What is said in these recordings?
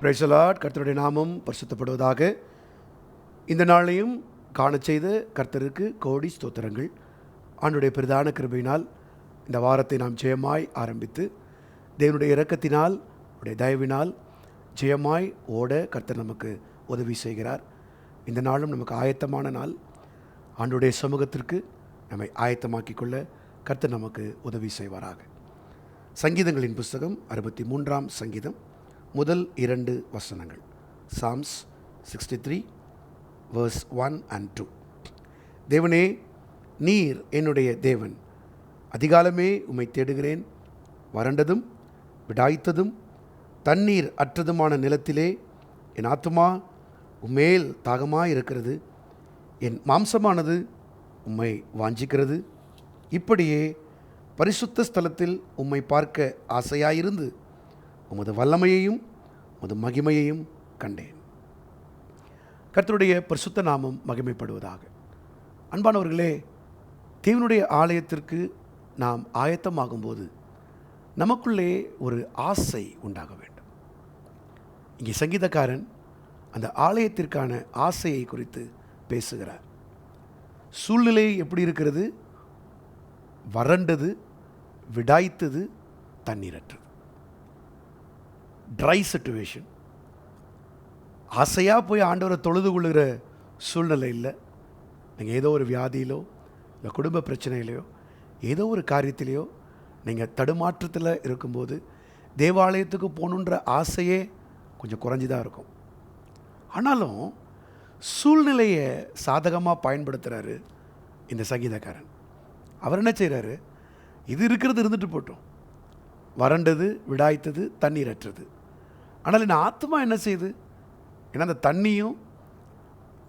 பிரேசலாட் கர்த்தருடைய நாமம் பரிசுத்தப்படுவதாக. இந்த நாளையும் காண செய்த கர்த்தருக்கு கோடி ஸ்தோத்திரங்கள். ஆண்டுடைய பிரதான கிருபையினால் இந்த வாரத்தை நாம் ஜெயமாய் ஆரம்பித்து தேவனுடைய இரக்கத்தினால் உடைய தயவினால் ஜெயமாய் ஓட கர்த்தர் நமக்கு உதவி செய்கிறார். இந்த நாளும் நமக்கு ஆயத்தமான நாள். ஆண்டுடைய சமூகத்திற்கு நம்மை ஆயத்தமாக்கிக் கொள்ள கர்த்தர் நமக்கு உதவி செய்வாராக. சங்கீதங்களின் புஸ்தகம் அறுபத்தி மூன்றாம் சங்கீதம். முதல் இரண்டு வசனங்கள். Psalms sixty three verse one and two தேவனே நீர் என்னுடைய தேவன். அதிகாலமே உம்மை தேடுகிறேன். வறண்டதும் விடாய்த்ததும் தண்ணீர் அற்றதுமான நிலத்திலே என் ஆத்துமா உம்மேல் தாகமாக இருக்கிறது என் மாம்சமானது உம்மை வாஞ்சிக்கிறது. இப்படியே பரிசுத்த ஸ்தலத்தில் உம்மை பார்க்க ஆசையாயிருந்து உமது வல்லமையையும் உமது மகிமையையும் கண்டேன். கர்த்தருடைய பரிசுத்த நாமம் மகிமைப்படுவதாக. அன்பானவர்களே தேவனுடைய ஆலயத்திற்கு நாம் ஆயத்தமாகும்போது நமக்குள்ளே ஒரு ஆசை உண்டாக வேண்டும். இங்கே சங்கீதக்காரன் அந்த ஆலயத்திற்கான ஆசையை குறித்து பேசுகிறார். சூழ்நிலை எப்படி இருக்கிறது? வறண்டது விடாய்த்தது தண்ணீரற்றது. ட்ரை சுச்சுவேஷன் ஆசையாக போய் ஆண்டவரை தொழுது கொள்ளுகிற சூழ்நிலை இல்லை. நீங்கள் ஏதோ ஒரு வியாதியிலோ இல்லை குடும்ப பிரச்சனையிலையோ ஏதோ ஒரு காரியத்திலையோ நீங்கள் தடுமாற்றத்தில் இருக்கும்போது தேவாலயத்துக்கு போகணுன்ற ஆசையே கொஞ்சம் குறைஞ்சி தான் இருக்கும். ஆனாலும் சூழ்நிலையை சாதகமாக பயன்படுத்துகிறாரு இந்த சங்கீதக்காரன். அவர் என்ன செய்கிறாரு இது இருக்கிறது இருந்துட்டு போட்டோம். வறண்டது விடாய்த்தது தண்ணீரற்றது ஆனால் என் ஆத்மா என்ன செய்யுது ஏன்னா அந்த தண்ணியும்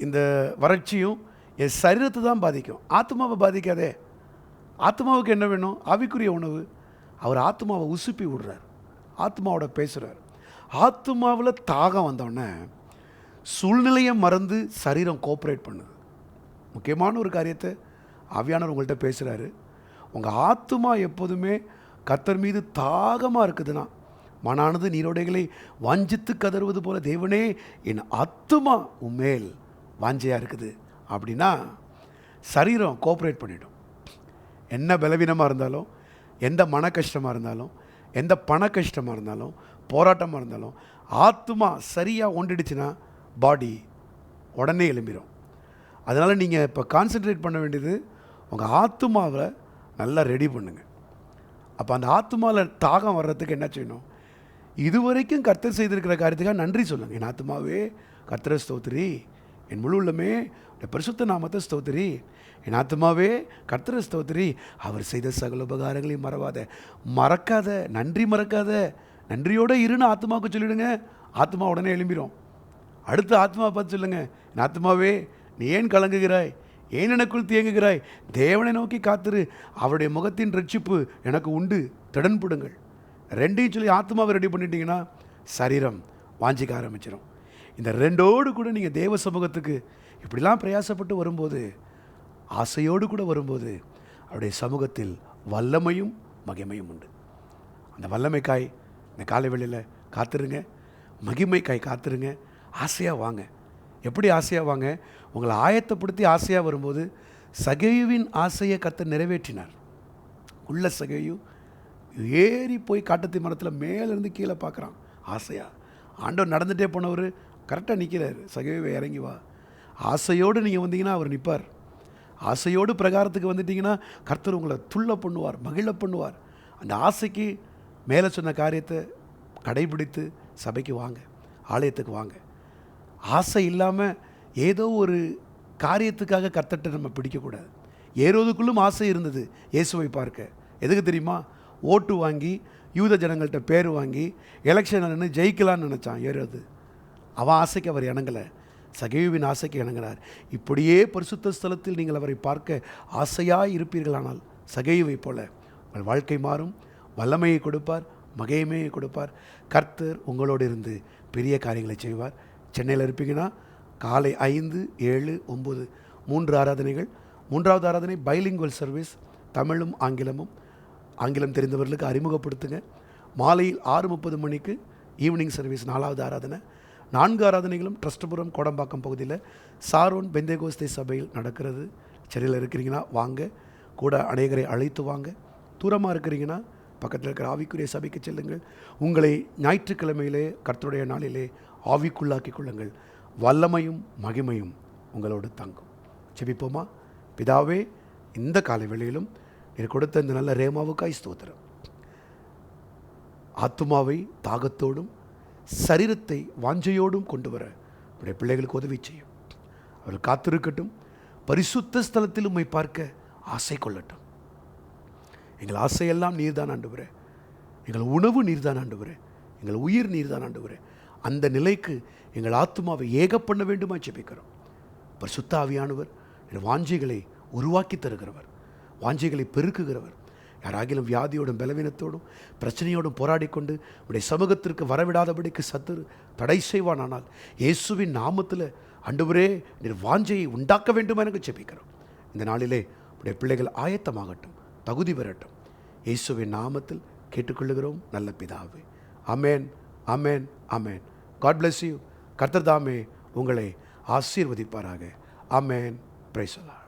இந்த வறட்சியும் என் சரீரத்தை தான் பாதிக்கும். ஆத்மாவை பாதிக்காதே. ஆத்மாவுக்கு என்ன வேணும்? ஆவிக்குரிய உணவு. அவர் ஆத்மாவை உசுப்பி விடுறார். ஆத்மாவோட பேசுகிறார் ஆத்மாவில் தாகம் வந்தோடனே சூழ்நிலையை மறந்து சரீரம் கோஆப்ரேட் பண்ணுது. முக்கியமான ஒரு காரியத்தை ஆவியானவர் உங்கள்கிட்ட பேசுகிறாரு உங்கள் ஆத்மா எப்போதுமே கத்தர் மீது தாகமாக இருக்குதுன்னா மனானது நீரோடைகளை வஞ்சித்து கதறுவது போல தேவனே என் ஆத்துமா உம்மேல் வாஞ்சையாக இருக்குது. அப்படின்னா சரீரம் கோஆப்ரேட் பண்ணிடும். என்ன பலவீனமாக இருந்தாலும் எந்த மன கஷ்டமாக இருந்தாலும் எந்த பண கஷ்டமாக இருந்தாலும் போராட்டமாக இருந்தாலும் ஆத்மா சரியாக ஒன்றிடுச்சுன்னா பாடி உடனே எழும்பிடும் அதனால் நீங்கள் இப்போ கான்சென்ட்ரேட் பண்ண வேண்டியது உங்கள் ஆத்மாவை நல்லா ரெடி பண்ணுங்கள் அப்போ அந்த ஆத்மாவில் தாகம் வர்றதுக்கு என்ன செய்யணும்? இதுவரைக்கும் கர்த்தர் செய்திருக்கிற காரியத்துக்காக நன்றி சொல்லுங்கள் என் ஆத்மாவே கர்த்தர ஸ்தோத்திரி. என் முழு உள்ளமே பரிசுத்த நாமத்தை ஸ்தோத்திரி. என் ஆத்மாவே கர்த்தர ஸ்தோத்திரி. அவர் செய்த சகல உபகாரங்களையும் மறவாத. மறக்காத நன்றி மறக்காத நன்றியோடு இருன்னு ஆத்மாவுக்கு சொல்லிவிடுங்க ஆத்மா உடனே எழும்பிடும் அடுத்து ஆத்மா பார்த்து சொல்லுங்கள் என் ஆத்மாவே நீ ஏன் கலங்குகிறாய்? ஏன் எனக்குள் தேங்குகிறாய்? தேவனை நோக்கி காத்திரு. அவருடைய முகத்தின் ரட்சிப்பு எனக்கு உண்டு. திடன்படுங்கள் ரெண்டையும் சொல்லி ஆத்மாவை ரெடி பண்ணிட்டீங்கன்னா சரீரம் வாஞ்சிக்க ஆரம்பிச்சிடும் இந்த ரெண்டோடு கூட நீங்கள் தேவ சமூகத்துக்கு இப்படிலாம் பிரயாசப்பட்டு வரும்போது ஆசையோடு கூட வரும்போது அவருடைய சமூகத்தில் வல்லமையும் மகிமையும் உண்டு. அந்த வல்லமைக்காய் இந்த காலை வெளியில் காத்துருங்க. மகிமைக்காய் காத்துருங்க. ஆசையாக வாங்க. எப்படி ஆசையாக வாங்க? உங்களை ஆயத்தப்படுத்தி ஆசையாக வரும்போது சகையுவின் ஆசையை கத்த நிறைவேற்றினார். உள்ள சகையு ஏறி போய் காட்டத்தி மரத்தில் மேலேருந்து கீழே பார்க்குறான். ஆசையாக ஆண்டவர் நடந்துகிட்டே போனவர் கரெக்டாக நிற்கிறார் சகைவே இறங்கி வா. ஆசையோடு நீங்கள் வந்தீங்கன்னா அவர் நிற்பார் ஆசையோடு பிரகாரத்துக்கு வந்துட்டீங்கன்னா கர்த்தர் உங்களை துள்ள பண்ணுவார் மகிழ பண்ணுவார். அந்த ஆசைக்கு மேலே சொன்ன காரியத்தை கடைபிடித்து சபைக்கு வாங்க ஆலயத்துக்கு வாங்க. ஆசை இல்லாமல் ஏதோ ஒரு காரியத்துக்காக கர்த்தட்டை நம்ம பிடிக்கக்கூடாது. ஏறுவதுக்குள்ளும் ஆசை இருந்தது இயேசுவை பார்க்க. எதுக்கு தெரியுமா? ஓட்டு வாங்கி யூத ஜனங்கள்கிட்ட பேர் வாங்கி எலெக்ஷன் நின்று ஜெயிக்கலான்னு நினச்சான். ஏறது அவன் ஆசைக்கு அவர் இணங்கலை. சகையுவின் ஆசைக்கு இணங்கினார் இப்படியே பரிசுத்த ஸ்தலத்தில் நீங்கள் அவரை பார்க்க ஆசையாக இருப்பீர்களானால் சகையுவை போல உங்கள் வாழ்க்கை மாறும். வல்லமையை கொடுப்பார் மகைமையை கொடுப்பார். கர்த்தர் உங்களோடு இருந்து பெரிய காரியங்களை செய்வார். சென்னையில் இருப்பீங்கன்னா காலை ஐந்து ஏழு ஒம்பது மூன்று ஆராதனைகள். மூன்றாவது ஆராதனை பைலிங்குவல் சர்வீஸ் தமிழும் ஆங்கிலமும். ஆங்கிலம் தெரிந்தவர்களுக்கு அறிமுகப்படுத்துங்க. மாலையில் ஆறு முப்பது மணிக்கு ஈவினிங் சர்வீஸ் நாலாவது ஆராதனை. நான்கு ஆராதனைகளும் ட்ரஸ்டபுரம் கோடம்பாக்கம் பகுதியில் சாரோன் பெந்தேகோஸ்தே சபையில் நடக்கிறது. சென்னையில் இருக்கிறீங்கன்னா வாங்க. கூட அநேகரை அழைத்து வாங்க. தூரமாக இருக்கிறீங்கன்னா பக்கத்தில் இருக்கிற ஆவிக்குரிய சபைக்கு செல்லுங்கள். உங்களை ஞாயிற்றுக்கிழமையிலே கர்த்தருடைய நாளிலே ஆவிக்குள்ளாக்கி கொள்ளுங்கள். வல்லமையும் மகிமையும் உங்களோடு தங்கும். செபிப்போமா பிதாவே இந்த காலை வேளையிலும் எனக்கு கொடுத்த இந்த நல்ல ரேமாவுக்காய் ஸ்தோத்திரம். ஆத்துமாவை தாகத்தோடும் சரீரத்தை வாஞ்சையோடும் கொண்டு வர உடைய பிள்ளைகளுக்கு உதவி செய்யும். அவர்கள் காத்திருக்கட்டும் பரிசுத்த ஸ்தலத்தில் உண்மை பார்க்க ஆசை கொள்ளட்டும். எங்கள் ஆசையெல்லாம் நீர்தான் ஆண்டுவரே எங்கள் உணவு நீர்தான் ஆண்டுவரே எங்கள் உயிர் நீர்தான் ஆண்டுவரே அந்த நிலைக்கு எங்கள் ஆத்துமாவை ஏக பண்ண வேண்டுமா ஜெபிக்கிறோம். பரிசுத்த ஆவியானவர் என் வாஞ்சைகளை உருவாக்கி தருகிறவர். வாஞ்சைகளை பெருக்குகிறவர். யாராகிலும் வியாதியோடும் பலவீனத்தோடும் பிரச்சனையோடும் போராடிக்கொண்டு உடைய சமூகத்திற்கு வரவிடாதபடிக்கு சத்துரு தடை செய்வானானால் இயேசுவின் நாமத்தில் அன்றுவரே நீர் வாஞ்சையை உண்டாக்க வேண்டுமா எனக்கு செபிக்கிறோம் இந்த நாளிலே உடைய பிள்ளைகள் ஆயத்தமாகட்டும் தகுதி பெறட்டும். இயேசுவின் நாமத்தில் கேட்டுக்கொள்ளுகிறோம் நல்ல பிதாவே. Amen amen amen God bless you கர்த்தர் தாமே உங்களை ஆசீர்வதிப்பாராக. அமேன் பிரைசலா